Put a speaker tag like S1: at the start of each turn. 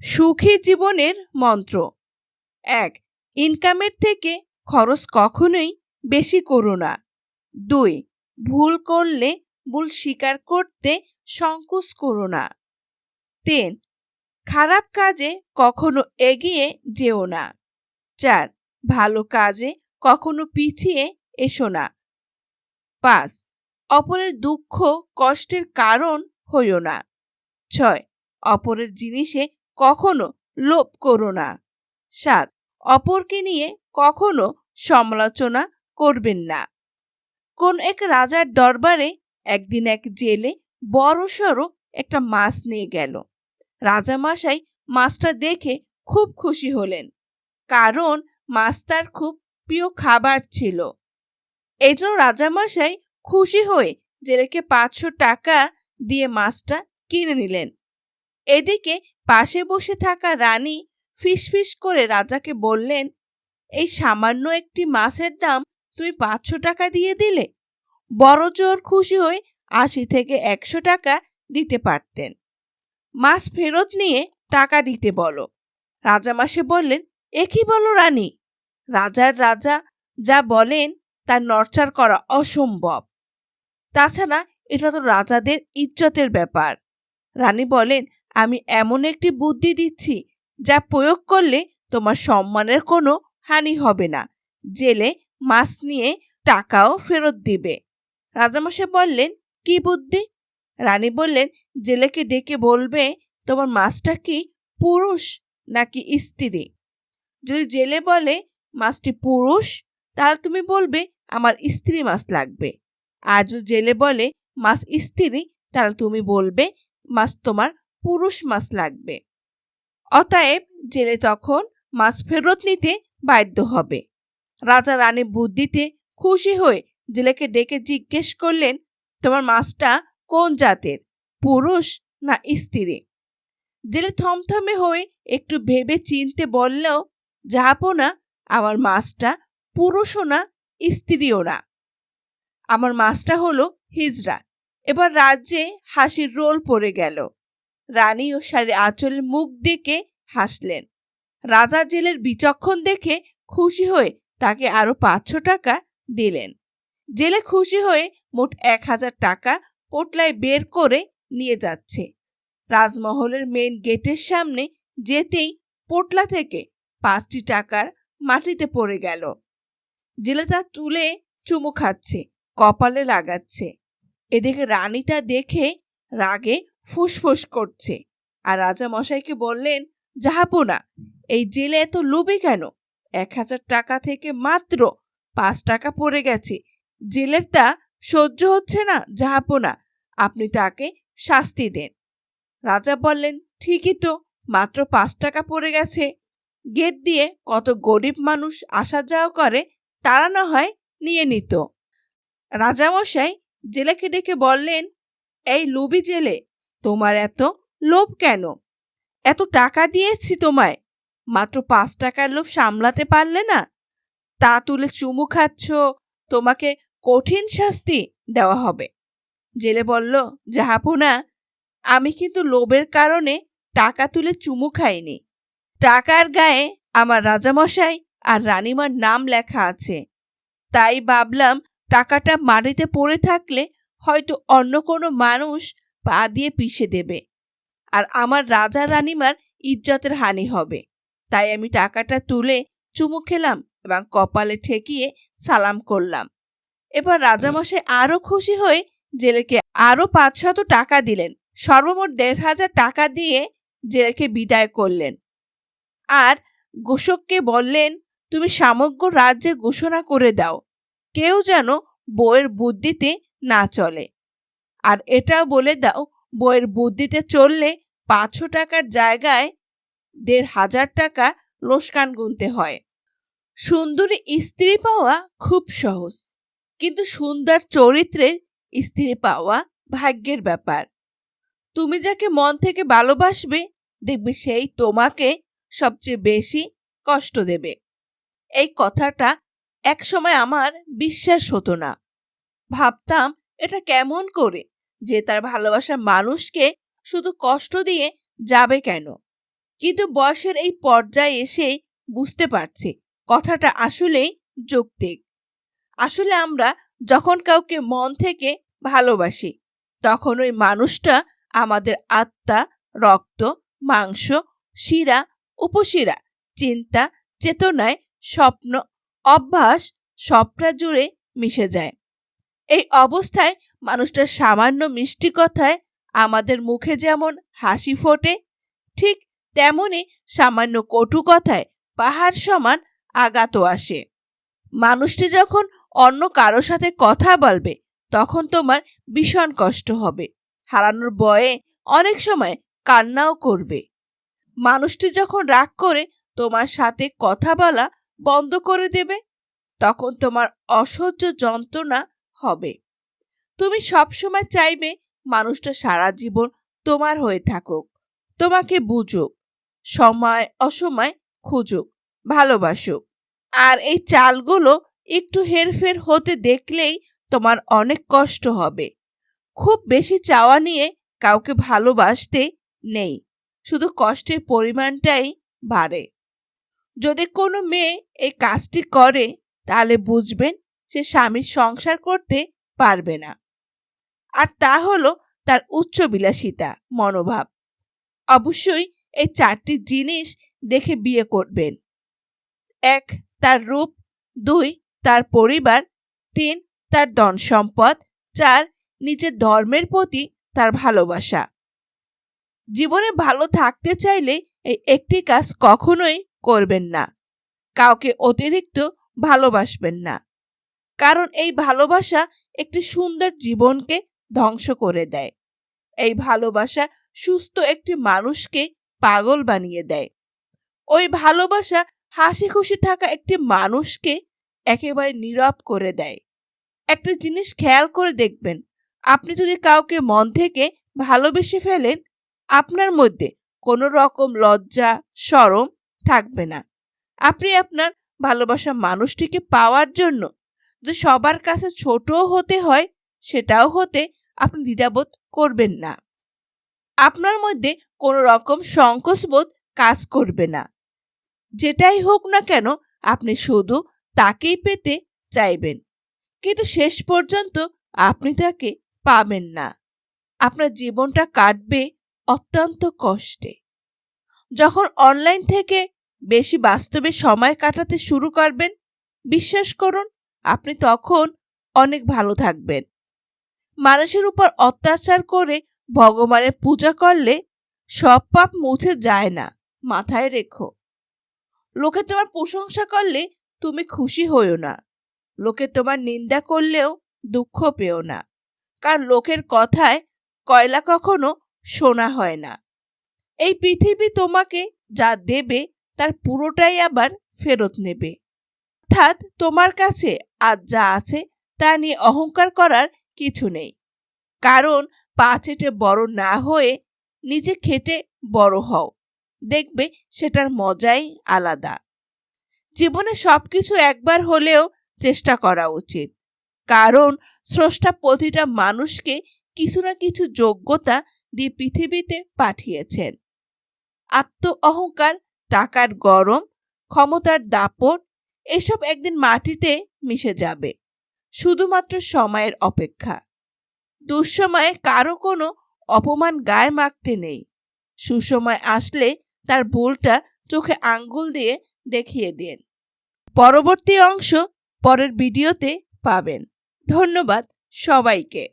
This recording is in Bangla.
S1: সুখী জীবনের মন্ত্র। এক ইনকামের থেকে খরচ কখনোই বেশি করো না। দুই, ভুল করলে ভুল স্বীকার করতে সংকোচ করো না। তিন, খারাপ কাজে কখনো এগিয়ে যেও না। চার, ভালো কাজে কখনো পিছিয়ে এসো না। পাঁচ, অপরের দুঃখ কষ্টের কারণ হইও না। ছয়, অপরের জিনিসে কখনো লোভ করো না। সাত, অপরকে নিয়ে কখনো সমালোচনা করবেন না। কোন এক রাজার দরবারে একদিন এক জেলে বড়সড় একটা মাছ নিয়ে গেল। রাজা মশাই মাছটা দেখে খুব খুশি হলেন, কারণ মাছ তার খুব প্রিয় খাবার ছিল। এই জন্য রাজামশাই খুশি হয়ে জেলেকে পাঁচশো টাকা দিয়ে মাছটা কিনে নিলেন। এদিকে পাশে বসে থাকা রানী ফিসফিস করে রাজাকে বললেন, এই সামান্য একটি মাছের দাম তুমি পাঁচশো টাকা দিয়ে দিলে? বড় জোর খুশি হয়ে আশি থেকে একশো টাকা দিতে পারতেন। মাছ ফেরত নিয়ে টাকা দিতে বলো। রাজামাসে বললেন, এ কি বলো রানী? রাজার রাজা যা বলেন তা নড়চার করা অসম্ভব। তাছাড়া এটা তো রাজাদের ইজ্জতের ব্যাপার। রানী বলেন আমি এমন একটি বুদ্ধি দিচ্ছি যা প্রয়োগ করলে তোমার সম্মানের কোনো হানি হবে না। জেলে মাছ নিয়ে টাকাও ফেরত দিবে। রাজামশাই বললেন, কি বুদ্ধি? রানী বললেন, জেলেকে ডেকে বলবে তোমার মাছটা কি পুরুষ নাকি স্ত্রী? যদি জেলে বলে মাছটি পুরুষ, তাহলে তুমি বলবে আমার স্ত্রী মাছ লাগবে। আর যদি জেলে বলে মাছ স্ত্রী, তাহলে তুমি বলবে মাছ তোমার পুরুষ মাছ লাগবে। অতএব জেলে তখন মাছ ফেরত নিতে বাধ্য হবে। রাজা রানী বুদ্ধিতে খুশি হয়ে জেলেকে ডেকে জিজ্ঞেস করলেন, তোমার মাছটা কোন জাতের, পুরুষ না স্ত্রী? জেলে থমথমে হয়ে একটু ভেবে চিনতে বললেও না, আমার মাছটা পুরুষও না, স্ত্রীও না। আমার মাছটা হলো হিজড়া। এবার রাজ্যে হাসির রোল পড়ে গেল। রানী ও সারি আঁচল মুখ ডেকে হাসলেন। রাজা জেলের বিচক্ষণ দেখে খুশি হয়ে তাকে আরও পাঁচশো টাকা দিলেন। জেলে খুশি হয়ে মোট এক হাজার টাকা পোটলায় বের করে নিয়ে যাচ্ছে। রাজমহলের মেন গেটের সামনে যেতেই পোটলা থেকে পাঁচটি টাকার মাটিতে পড়ে গেল। জেলে তা তুলে চুমু খাচ্ছে, কপালে লাগাচ্ছে। এদিকে রানী তা দেখে রাগে ফুসফুস করছে। আর রাজা মশাইকে বললেন, যাহাবো না, এই জেলে এত লোভে কেন? এক হাজার টাকা থেকে মাত্র পাঁচ টাকা পড়ে গেছে। জেলের তা সহ্য হচ্ছে না, যাহাবো না, আপনি তাকে শাস্তি দেন। রাজা বললেন, ঠিকই তো, মাত্র পাঁচ টাকা পড়ে গেছে। গেট দিয়ে কত গরিব মানুষ আসা যাওয়া করে, তারা না হয় নিয়ে নিত। রাজামশাই জেলেকে ডেকে বললেন, এই লুবি জেলে তোমার এত লোভ কেন? এত টাকা দিয়েছি তোমায়। মাত্র পাঁচ টাকার লোভ সামলাতে পারলে না? তা তুলে চুমু খাচ্ছ, তোমাকে কঠিন শাস্তি দেওয়া হবে। জেলে বলল না আমি কিন্তু লোভের কারণে টাকা তুলে চুমু খাইনি। টাকার গায়ে আমার রাজামশাই আর রানিমার নাম লেখা আছে। তাই ভাবলাম টাকাটা মাটিতে পড়ে থাকলে হয়তো অন্য কোনো মানুষ পা দিয়ে পিষে দেবে। আর আমার রাজা রানিমার ইজ্জতের হানি হবে। তাই আমি টাকাটা তুলে চুমু খেলাম এবং কপালে ঠেকিয়ে সালাম করলাম। এবার রাজামশাই আরও খুশি হয়ে জেলেকে আরও পাঁচশত টাকা দিলেন। সর্বমোট দেড় হাজার টাকা দিয়ে জেলেকে বিদায় করলেন। আর গোষককে বললেন, তুমি সমগ্র রাজ্যে ঘোষণা করে দাও। কেউ যেন বইয়ের বুদ্ধিতে না চলে। আর এটাও বলে দাও, বইয়ের বুদ্ধিতে চললে পাঁচশো টাকার জায়গায় দেড় হাজার টাকা লোসকান গুনতে হয়। সুন্দরী স্ত্রী পাওয়া খুব সহজ, কিন্তু সুন্দর চরিত্রের স্ত্রী পাওয়া ভাগ্যের ব্যাপার। তুমি যাকে মন থেকে ভালোবাসবে, দেখবে সেই তোমাকে সবচেয়ে বেশি কষ্ট দেবে। এই কথাটা একসময় আমার বিশ্বাস হতো না। ভাবতাম এটা কেমন করে? যে তার ভালোবাসার মানুষকে শুধু কষ্ট দিয়ে যাবে কেন? কিন্তু বয়সের এই পর্যায়ে এসে বুঝতে পারছে কথাটা আসলেই যৌক্তিক। আসলে আমরা যখন কাউকে মন থেকে ভালোবাসি, তখন ওই মানুষটা আমাদের আত্মা, রক্ত, মাংস, শিরা, উপশিরা, চিন্তা, চেতনায় স্বপ্ন, অভ্যাস সবটা জুড়ে মিশে যায়। এই অবস্থায় মানুষটার সামান্য মিষ্টি কথায় আমাদের মুখে যেমন হাসি ফোটে, ঠিক তেমনি সামান্য কটু কথায় পাহাড় সমান আঘাতও আসে। মানুষটি যখন অন্য কারোর সাথে কথা বলবে, তখন তোমার ভীষণ কষ্ট হবে, হারানোর বয়ে অনেক সময় কান্নাও করবে। মানুষটি যখন রাগ করে তোমার সাথে কথা বলা বন্ধ করে দেবে, তখন তোমার অসহ্য যন্ত্রণা হবে। তুমি সবসময় চাইবে মানুষটা সারা জীবন তোমার হয়ে থাকুক। তোমাকে বুঝুক, সময় অসময় খুঁজুক, ভালোবাসুক। আর এই চালগুলো একটু হেরফের হতে দেখলেই তোমার অনেক কষ্ট হবে। খুব বেশি চাওয়া নিয়ে কাউকে ভালোবাসতে নেই, শুধু কষ্টের পরিমাণটাই বাড়ে। যদি কোনো মেয়ে এই কাজটি করে, তাহলে বুঝবেন সে স্বামীর সংসার করতে পারবে না। আর তা হলো তার উচ্চবিলাসিতা, মনোভাব। অবশ্যই এই চারটি জিনিস দেখে বিয়ে করবেন। এক, তার রূপ। দুই, তার পরিবার। তিন, তার ধন সম্পদ। চার, নিজের ধর্মের প্রতি তার ভালোবাসা। জীবনে ভালো থাকতে চাইলে এই একটি কাজ কখনোই করবেন না। কাউকে অতিরিক্ত ভালোবাসবেন না। কারণ এই ভালোবাসা একটি সুন্দর জীবনকে ধ্বংস করে দেয়। এই ভালোবাসা সুস্থ একটি মানুষকে পাগল বানিয়ে দেয়। ওই ভালোবাসা হাসি খুশি থাকা একটি মানুষকে একেবারে নীরব করে দেয়। একটা জিনিস খেয়াল করে দেখবেন, আপনি যদি কাউকে মন থেকে ভালোবেসে ফেলেন, আপনার মধ্যে কোনো রকম লজ্জা, সরম থাকবে না। আপনি আপনার ভালোবাসা মানুষটিকে পাওয়ার জন্য যদি সবার কাছে ছোটও হতে হয়, সেটাও হতে আপনি দ্বিধাবোধ করবেন না। আপনার মধ্যে কোনো রকম সংকোচবোধ কাজ করবে না। যেটাই হোক না কেন, আপনি শুধু তাকেই পেতে চাইবেন। কিন্তু শেষ পর্যন্ত আপনি তাকে পাবেন না। আপনার জীবনটা কাটবে অত্যন্ত কষ্টে। যখন অনলাইন থেকে বেশি বাস্তবে সময় কাটাতে শুরু করবেন, বিশ্বাস করুন আপনি তখন অনেক ভালো থাকবেন। মানুষের উপর অত্যাচার করে ভগবানের পূজা করলে সব পাপ মুছে যায় না, মাথায় রেখো। লোকে তোমার প্রশংসা করলে তুমি খুশি হইও না। লোকে তোমার নিন্দা করলেও দুঃখ পেও না। কারণ লোকের কথায় কয়লা কখনো শোনা হয় না। এই পৃথিবী তোমাকে যা দেবে তার পুরোটাই আবার ফেরত নেবে। অর্থাৎ তোমার কাছে আজ যা আছে তা নিয়ে অহংকার করার কিছু নেই। কারণ পা চেটে বড় না হয়ে নিজে খেটে বড় হও। দেখবে সেটার মজাই আলাদা। জীবনে সবকিছু একবার হলেও চেষ্টা করা উচিত। কারণ স্রষ্টা প্রতিটা মানুষকে কিছু না কিছু যোগ্যতা দিয়ে পৃথিবীতে পাঠিয়েছেন। আত্ম অহংকার টাকার গরম, ক্ষমতার দাপট এসব একদিন মাটিতে মিশে যাবে, শুধুমাত্র সময়ের অপেক্ষা। দুঃসময়ে কারও কোনো অপমান গায়ে মাখতে নেই। সুসময় আসলে তার ভুলটা চোখে আঙ্গুল দিয়ে দেখিয়ে দিন। পরবর্তী অংশ পরের ভিডিওতে পাবেন। ধন্যবাদ সবাইকে।